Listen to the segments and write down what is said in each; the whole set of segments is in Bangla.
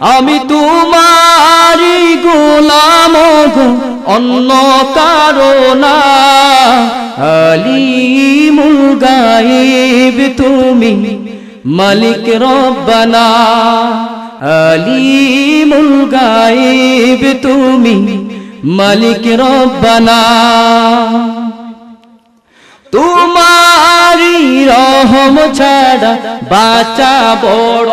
আমি তোমারি গোলাম গো, অন্য কারণা আলিমুল গায়েব তুমি, মালিক রব্বানা। আলিমুল গায়েব তুমি, মালিক রব্বানা। তোমারি রহম ছাড়া বাঁচা বড়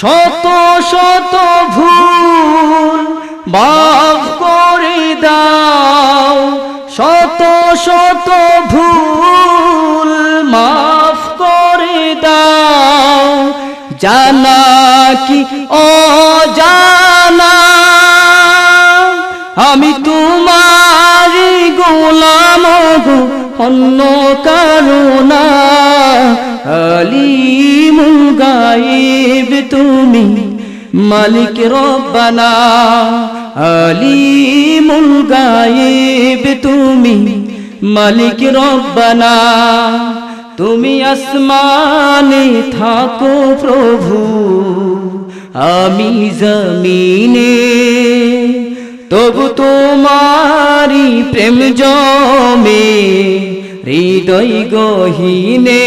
শত শত ভুল মাফ করে দাও। শত শত ভুল মাফ করে দাও। জানা কি ও জানা আমি তোমার গোলাম অন্য কারণা আলিমুল গায়েব তুমি মালিক রব্বানা। আলিমুল গায়েব তুমি মালিক রব্বানা। তুমি আসমানে থাকো প্রভু, আমি জমিনে। তবু তোমারি প্রেম জমে, হৃদয় গহীনে।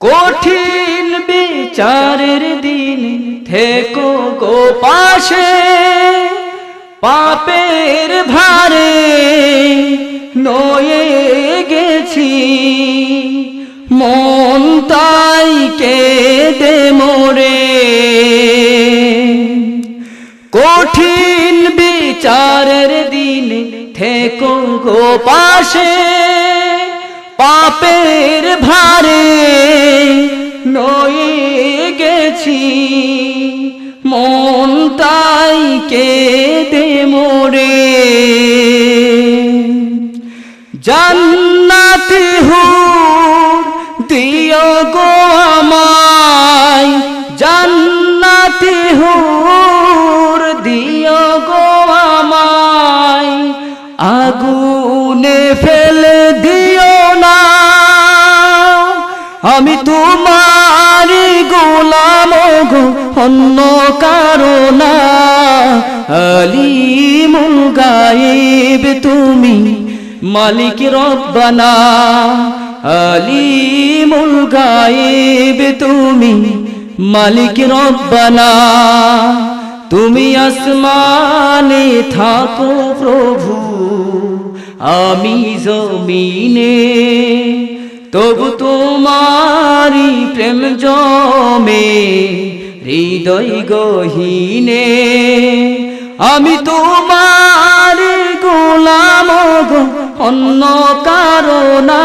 কঠিন বিচারের দিন থেকো গো পাশে। পাপের ভারে নয়ে গেছি। মন তাই কেঁদে মোরে। কঠিন বিচারের দিন থেকো গো পাশে। পাপের ভারে নয়ে গেছি। মন তাই কেঁদে মোরে। জান্নাতি হুর, দিও গো আমায়। জান্নাতি হুর, দিও গো আমায়। আগুনে ফেলে আমি তোমার গোলাম গো, অন্য কারণা আলিমুল গায়েব তুমি, মালিক রব্বানা। আলিমুল গায়েব তুমি, মালিক রব্বানা। তুমি আসমানে থাকো প্রভু, আমি জমিনে। তবু তোমারি প্রেম জমে, হৃদয় গহীনে। আমি তোমার গোলাম গো, অন্য কারণা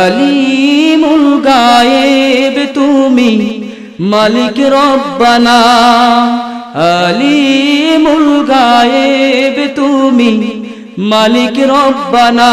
আলিমুল গায়েব তুমি, মালিক রব্বানা। আলিমুল গায়েব তুমি, মালিক রব্বানা।